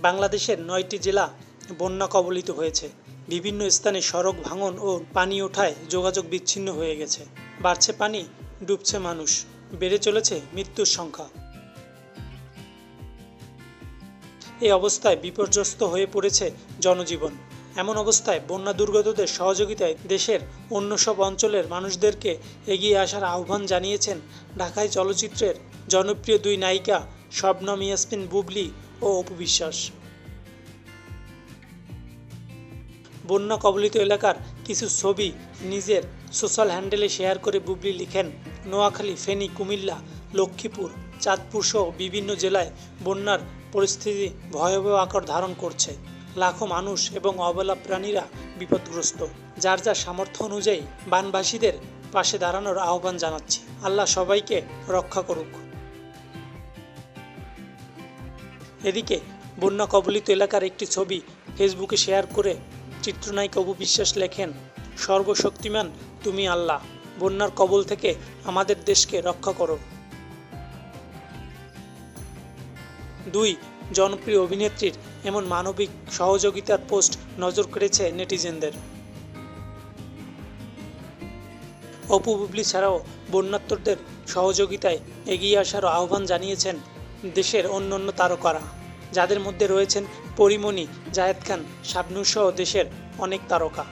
বাংলাদেশের নয়টি জেলা বন্যা কবলিত হয়েছে। বিভিন্ন স্থানে সড়ক ভাঙন ও পানি ওঠায় যোগাযোগ বিচ্ছিন্ন হয়ে গেছে। বাড়ছে পানি, ডুবছে মানুষ, বেড়ে চলেছে মৃত্যুর সংখ্যা। এই অবস্থায় বিপর্যস্ত হয়ে পড়েছে জনজীবন। এমন অবস্থায় বন্যা দুর্গতদের সহযোগিতায় দেশের অন্য সব অঞ্চলের মানুষদেরকে এগিয়ে আসার আহ্বান জানিয়েছেন ঢাকায় চলচ্চিত্রের জনপ্রিয় দুই নায়িকা শবনম ইয়াসমিন বুবলি ও অপু বিশ্বাস বন্যা কবলিত এলাকার কিছু ছবি নিজের সোশ্যাল হ্যান্ডেলে শেয়ার করে বুবলি লিখেন, নোয়াখালী, ফেনী, কুমিল্লা, লক্ষ্মীপুর, চাঁদপুর সহ বিভিন্ন জেলায় বন্যার পরিস্থিতি ভয়াবহ আকার ধারণ করছে। লাখো মানুষ এবং অবলা প্রাণীরা বিপদগ্রস্ত। যার যার সামর্থ্য অনুযায়ী বানবাসীদের পাশে দাঁড়ানোর আহ্বান জানাচ্ছি। আল্লাহ সবাইকে রক্ষা করুক। এদিকে বন্যা কবলিত এলাকার একটি ছবি ফেসবুকে শেয়ার করে চিত্রনায়িকা অপু বিশ্বাস লেখেন, সর্বশক্তিমান তুমি আল্লাহ, বন্যার কবল থেকে আমাদের দেশকে রক্ষা করো। দুই, জনপ্রিয় অভিনেত্রীর এমন মানবিক সহযোগিতার পোস্ট নজর কেড়েছে নেটিজেনদের। অপু বুবলি ছাড়াও বন্যাত্মদের সহযোগিতায় এগিয়ে আসার আহ্বান জানিয়েছেন দেশের অন্য অন্য তারকারা যাদের মধ্যে রয়েছেন পরিমণি জায়েদ খান শাবনুসহ দেশের অনেক তারকা।